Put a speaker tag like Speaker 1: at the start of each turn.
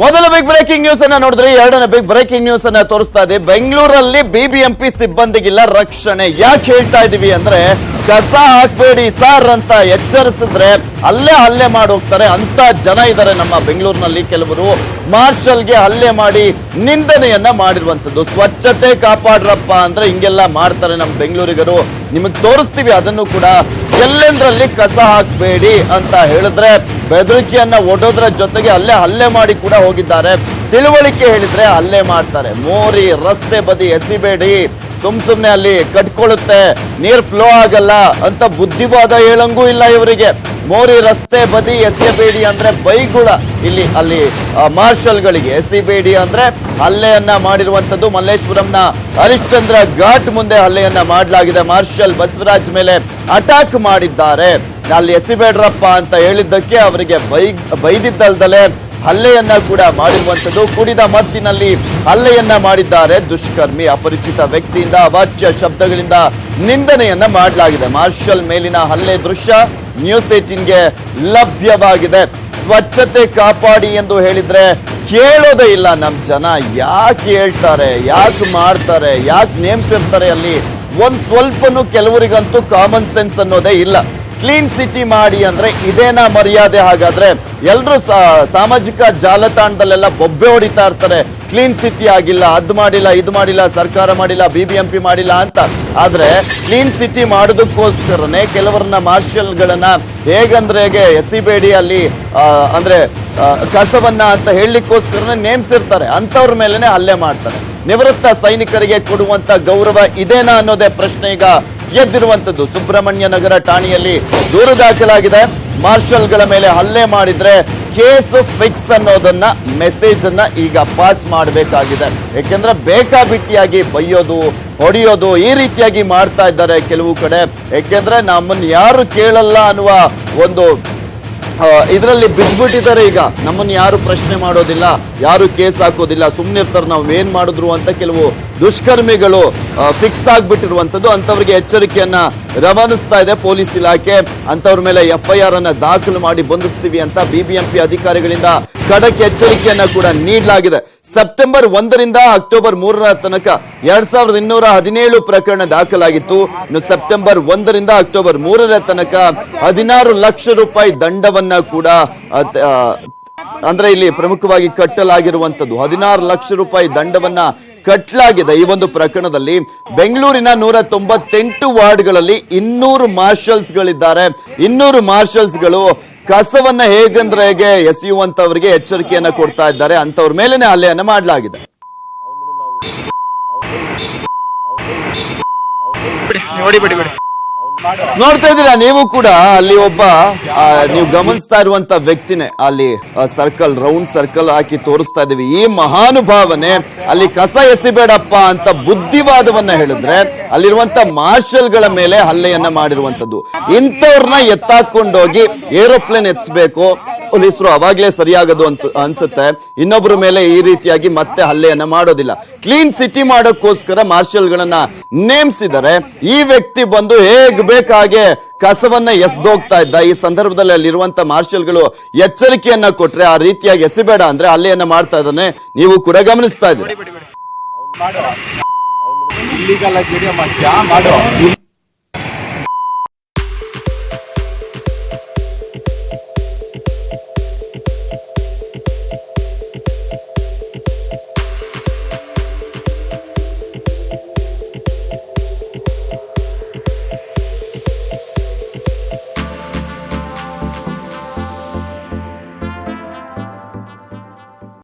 Speaker 1: ಮೊದಲ big breaking news ಅನ್ನ ನೋಡಿದ್ರೆ ಎರಡನೇ ಬಿಗ್ ಬ್ರೇಕಿಂಗ್ ನ್ಯೂಸ್ ಅನ್ನ ತೋರಿಸ್ತಾ ಇದೆ. ಬೆಂಗಳೂರಲ್ಲಿ ಬಿಬಿಎಂಪಿ ಸಿಬ್ಬಂದಿಗಿಲ್ಲ ರಕ್ಷಣೆ. ಯಾಕೆ ಹೇಳ್ತಾ ಇದೀವಿ ಅಂದ್ರೆ ಕಸ ಹಾಕ್ಬೇಡಿ ಸರ್ ಅಂತ ಎಚ್ಚರಿಸಿದ್ರೆ ಅಲ್ಲೇ ಹಲ್ಲೆ ಮಾಡಿ ಹೋಗ್ತಾರೆ. ಅಂತ ಜನ ಇದ್ದಾರೆ ನಮ್ಮ ಬೆಂಗಳೂರಿನಲ್ಲಿ ಕೆಲವರು. ಮಾರ್ಷಲ್ಗೆ ಹಲ್ಲೆ ಮಾಡಿ ನಿಂದನೆಯನ್ನ ಮಾಡಿರುವಂತದ್ದು. ಸ್ವಚ್ಛತೆ ಕಾಪಾಡ್ರಪ್ಪ ಅಂದ್ರೆ ಹಿಂಗೆಲ್ಲ ಮಾಡ್ತಾರೆ ನಮ್ಮ ಬೆಂಗಳೂರಿಗರು. ನಿಮಗೆ ತೋರಿಸ್ತೀವಿ ಅದನ್ನು ಕೂಡ. ಎಲ್ಲೆಂದ್ರಲ್ಲಿ ಕಸ ಹಾಕ್ಬೇಡಿ ಅಂತ ಹೇಳಿದ್ರೆ ಬೆದರಿಕೆಯನ್ನ ಒಡೋದ್ರ ಜೊತೆಗೆ ಅಲ್ಲೇ ಹಲ್ಲೆ ಮಾಡಿ ಕೂಡ ಹೋಗಿದ್ದಾರೆ. ತಿಳುವಳಿಕೆ ಹೇಳಿದ್ರೆ ಹಲ್ಲೆ ಮಾಡ್ತಾರೆ. ಮೋರಿ ರಸ್ತೆ ಬದಿ ಎಸಿಬೇಡಿ. ಸುಮ್ ಸುಮ್ನೆ ಅಲ್ಲಿ ಕಟ್ಕೊಳ್ಳುತ್ತೆ. ನೀರ್ ಫ್ಲೋ ಆಗಲ್ಲ. ಅಂತ ಬುದ್ಧಿವಾದ ಹೇಳಂಗೂ ಇಲ್ಲ ಇವರಿಗೆ. ಮೋರಿ ರಸ್ತೆ ಬದಿ ಎಸೆಯಬೇಡಿ ಅಂದ್ರೆ ಬೈಗುಳ. ಇಲ್ಲಿ, ಅಲ್ಲಿ ಮಾರ್ಷಲ್ಗಳಿಗೆ ಎಸ್ ಸಿ ಬಿ ಡಿ ಅಂದ್ರೆ ಹಲ್ಲೆಯನ್ನ ಮಾಡಿರುವಂತದ್ದು ಮಲ್ಲೇಶ್ವರಂನ ಹರಿಶ್ಚಂದ್ರ ಘಾಟ್ ಮುಂದೆ ಹಲ್ಲೆಯನ್ನ ಮಾಡಲಾಗಿದೆ. ಮಾರ್ಷಲ್ ಬಸವರಾಜ್ ಮೇಲೆ ಅಟ್ಯಾಕ್ ಮಾಡಿದ್ದಾರೆ. ಅಲ್ಲಿ ಎಸಿಬೇಡ್ರಪ್ಪ ಅಂತ ಹೇಳಿದ್ದಕ್ಕೆ ಅವರಿಗೆ ಬೈ, ಬೈದಿದ್ದಲ್ದಲೆ ಹಲ್ಲೆಯನ್ನ ಕೂಡ ಮಾಡಿರುವಂತದ್ದು ಕುಡಿದ ಮತ್ತಿನಲ್ಲಿ ಹಲ್ಲೆಯನ್ನ ಮಾಡಿದ್ದಾರೆ. ದುಷ್ಕರ್ಮಿ, ಅಪರಿಚಿತ ವ್ಯಕ್ತಿಯಿಂದ ಅವಾಚ್ಯ ಶಬ್ದಗಳಿಂದ ನಿಂದನೆಯನ್ನ ಮಾಡಲಾಗಿದೆ. ಮಾರ್ಷಲ್ ಮೇಲಿನ ಹಲ್ಲೆ ದೃಶ್ಯ ನ್ಯೂಸ್ ಏಟಿನ್ಗೆ ಲಭ್ಯವಾಗಿದೆ. ಸ್ವಚ್ಛತೆ ಕಾಪಾಡಿ ಎಂದು ಹೇಳಿದ್ರೆ ಕೇಳೋದೇ ಇಲ್ಲ. ನಮ್ ಜನ ಯಾಕೆ ಹೇಳ್ತಾರೆ, ಯಾಕೆ ಮಾಡ್ತಾರೆ, ಯಾಕೆ ನೇಮ್ಸಿರ್ತಾರೆ ಅಲ್ಲಿ? ಒಂದ್ ಸ್ವಲ್ಪನೂ ಕೆಲವರಿಗಂತೂ ಕಾಮನ್ ಸೆನ್ಸ್ ಅನ್ನೋದೇ ಇಲ್ಲ. ಕ್ಲೀನ್ ಸಿಟಿ ಮಾಡಿ ಅಂದ್ರೆ ಇದೇನಾ ಮರ್ಯಾದೆ? ಹಾಗಾದ್ರೆ ಎಲ್ಲರೂ ಸಾಮಾಜಿಕ ಜಾಲತಾಣದಲ್ಲೆಲ್ಲ ಬೊಬ್ಬೆ ಹೊಡಿತಾ ಇರ್ತಾರೆ. ಕ್ಲೀನ್ ಸಿಟಿ ಆಗಿಲ್ಲ, ಅದ್ ಮಾಡಿಲ್ಲ, ಇದು ಮಾಡಿಲ್ಲ, ಸರ್ಕಾರ ಮಾಡಿಲ್ಲ ಬಿ ಬಿ ಎಂ ಪಿ ಮಾಡಿಲ್ಲ ಅಂತ. ಆದ್ರೆ ಕ್ಲೀನ್ ಸಿಟಿ ಮಾಡೋದಕ್ಕೋಸ್ಕರನೇ ಕೆಲವರನ್ನ ಮಾರ್ಷಲ್ಗಳನ್ನ ಹೇಗಂದ್ರೆ ಹೇಗೆ ಎಸಿಬೇಡಿ ಅಲ್ಲಿ ಅಂದ್ರೆ ಕಸವನ್ನ ಅಂತ ಹೇಳಲಿಕ್ಕೋಸ್ಕರನೇ ನೇಮಿಸಿರ್ತಾರೆ ಅಂತವ್ರ ಮೇಲೆನೆ ಹಲ್ಲೆ ಮಾಡ್ತಾರೆ. ನಿವೃತ್ತ ಸೈನಿಕರಿಗೆ ಕೊಡುವಂತ ಗೌರವ ಇದೇನಾ ಅನ್ನೋದೇ ಪ್ರಶ್ನೆ ಈಗ. ಎದ್ದಿರುವಂತದ್ದು ಸುಬ್ರಹ್ಮಣ್ಯ ನಗರ ಠಾಣೆಯಲ್ಲಿ ದೂರು ದಾಖಲಾಗಿದೆ. ಮಾರ್ಷಲ್ಗಳ ಮೇಲೆ ಹಲ್ಲೆ ಮಾಡಿದ್ರೆ ಕೇಸ್ ಫಿಕ್ಸ್ ಅನ್ನೋದನ್ನ ಮೆಸೇಜ್ ಅನ್ನ ಈಗ ಪಾಸ್ ಮಾಡಬೇಕಾಗಿದೆ. ಯಾಕೆಂದ್ರೆ ಬೇಕಾಬಿಟ್ಟಿಯಾಗಿ ಬೈಯೋದು, ಹೊಡೆಯೋದು ಈ ರೀತಿಯಾಗಿ ಮಾಡ್ತಾ ಇದ್ದಾರೆ ಕೆಲವು ಕಡೆ. ಯಾಕೆಂದ್ರೆ ನಮ್ಮನ್ನು ಯಾರು ಕೇಳಲ್ಲ ಅನ್ನುವ ಒಂದು ಇದರಲ್ಲಿ ಬಿದ್ದುಬಿಟ್ಟಿದ್ದಾರೆ ಈಗ. ನಮ್ಮನ್ನು ಯಾರು ಪ್ರಶ್ನೆ ಮಾಡೋದಿಲ್ಲ, ಯಾರು ಕೇಸ್ ಹಾಕೋದಿಲ್ಲ ಸುಮ್ಮನಿರ್ತಾರೆ ನಾವು ಏನ್ ಮಾಡಿದ್ರು ಅಂತ ಕೆಲವು ದುಷ್ಕರ್ಮಿಗಳು ಫಿಕ್ಸ್ ಆಗ್ಬಿಟ್ಟಿರುವಂತದ್ದು ಅಂತವರಿಗೆ ಎಚ್ಚರಿಕೆಯನ್ನ ರವಾನಿಸ್ತಾ ಇದೆ ಪೊಲೀಸ್ ಇಲಾಖೆ. ಅಂತವ್ರ ಮೇಲೆ ಎಫ್ ಐ ಆರ್ ಅನ್ನ ದಾಖಲು ಮಾಡಿ ಬಂಧಿಸ್ತೀವಿ ಅಂತ ಬಿಬಿಎಂಪಿ ಅಧಿಕಾರಿಗಳಿಂದ ಖಡಕ್ ಎಚ್ಚರಿಕೆಯನ್ನ ಕೂಡ ನೀಡಲಾಗಿದೆ. ಸೆಪ್ಟೆಂಬರ್ ಒಂದರಿಂದ ಅಕ್ಟೋಬರ್ ಮೂರರ ತನಕ ಎರಡ್ ಸಾವಿರದ ಇನ್ನೂರ ಹದಿನೇಳು ಪ್ರಕರಣ ದಾಖಲಾಗಿತ್ತು. ಇನ್ನು ಸೆಪ್ಟೆಂಬರ್ ಒಂದರಿಂದ ಅಕ್ಟೋಬರ್ ಮೂರರ ತನಕ ಹದಿನಾರು ಲಕ್ಷ ರೂಪಾಯಿ ದಂಡವನ್ನ ಕೂಡ ಅಂದ್ರೆ ಇಲ್ಲಿ ಪ್ರಮುಖವಾಗಿ ಕಟ್ಟಲಾಗಿರುವಂತದ್ದು ಹದಿನಾರು ಲಕ್ಷ ರೂಪಾಯಿ ದಂಡವನ್ನ ಕಟ್ಟಲಾಗಿದೆ ಈ ಒಂದು ಪ್ರಕರಣದಲ್ಲಿ. ಬೆಂಗಳೂರಿನ ನೂರ ತೊಂಬತ್ತೆಂಟು ವಾರ್ಡ್ಗಳಲ್ಲಿ ಇನ್ನೂರು ಮಾರ್ಷಲ್ಸ್ಗಳಿದ್ದಾರೆ. ಇನ್ನೂರು ಮಾರ್ಷಲ್ಸ್ಗಳು ಕಸವನ್ನ ಹೇಗಂದ್ರೆ ಹೇಗೆ ಎಸೆಯುವಂತವ್ರಿಗೆ ಎಚ್ಚರಿಕೆಯನ್ನ ಕೊಡ್ತಾ ಇದ್ದಾರೆ ಅಂತವ್ರ ಮೇಲೆನೆ ಹಲ್ಲೆಯನ್ನ ಮಾಡಲಾಗಿದೆ.
Speaker 2: ಬಿಡಿ ನೀವು ಹೊಡಿಬೇಡಿ ಬಿಡಿ.
Speaker 1: ನೋಡ್ತಾ ಇದ್ದೀರಾ, ನೀವು ಕೂಡ ಅಲ್ಲಿ ಒಬ್ಬ ನೀವು ಗಮನಿಸ್ತಾ ಇರುವಂತ ವ್ಯಕ್ತಿನೇ ಅಲ್ಲಿ ಸರ್ಕಲ್ ರೌಂಡ್ ಸರ್ಕಲ್ ಹಾಕಿ ತೋರಿಸ್ತಾ ಇದೀವಿ ಈ ಮಹಾನುಭಾವನೆ ಅಲ್ಲಿ ಕಸ ಎಸಿಬೇಡಪ್ಪ ಅಂತ ಬುದ್ಧಿವಾದವನ್ನ ಹೇಳಿದ್ರೆ ಅಲ್ಲಿರುವಂತ ಮಾರ್ಷಲ್ಗಳ ಮೇಲೆ ಹಲ್ಲೆಯನ್ನ ಮಾಡಿರುವಂತದ್ದು. ಇಂಥವ್ರನ್ನ ಎತ್ತಾಕೊಂಡೋಗಿ ಏರೋಪ್ಲೇನ್ ಎತ್ಸ್ಬೇಕು ಪೊಲೀಸರು ಅವಾಗ್ಲೇ ಸರಿಯಾಗದು ಅಂತ ಅನ್ಸುತ್ತೆ. ಇನ್ನೊಬ್ಬರ ಮೇಲೆ ಈ ರೀತಿಯಾಗಿ ಮತ್ತೆ ಹಲ್ಲೆಯನ್ನ ಮಾಡೋದಿಲ್ಲ. ಕ್ಲೀನ್ ಸಿಟಿ ಮಾಡೋಕ್ಕೋಸ್ಕರ ಮಾರ್ಷಲ್ಗಳನ್ನ ನೇಮಿಸಿದರೆ ಈ ವ್ಯಕ್ತಿ ಬಂದು ಹೇಗ್ ಬೇಕಾಗೆ ಕಸವನ್ನ ಎಸ್ದೋಗ್ತಾ ಇದ್ದ. ಈ ಸಂದರ್ಭದಲ್ಲಿ ಅಲ್ಲಿರುವಂತ ಮಾರ್ಷಲ್ಗಳು ಎಚ್ಚರಿಕೆಯನ್ನ ಕೊಟ್ರೆ ಆ ರೀತಿಯಾಗಿ ಎಸಿಬೇಡ ಅಂದ್ರೆ ಹಲ್ಲೆಯನ್ನ ಮಾಡ್ತಾ ಇದ್ದಾನೆ. ನೀವು ಕೂಡ ಗಮನಿಸ್ತಾ ಇದ್ದೀರಿ.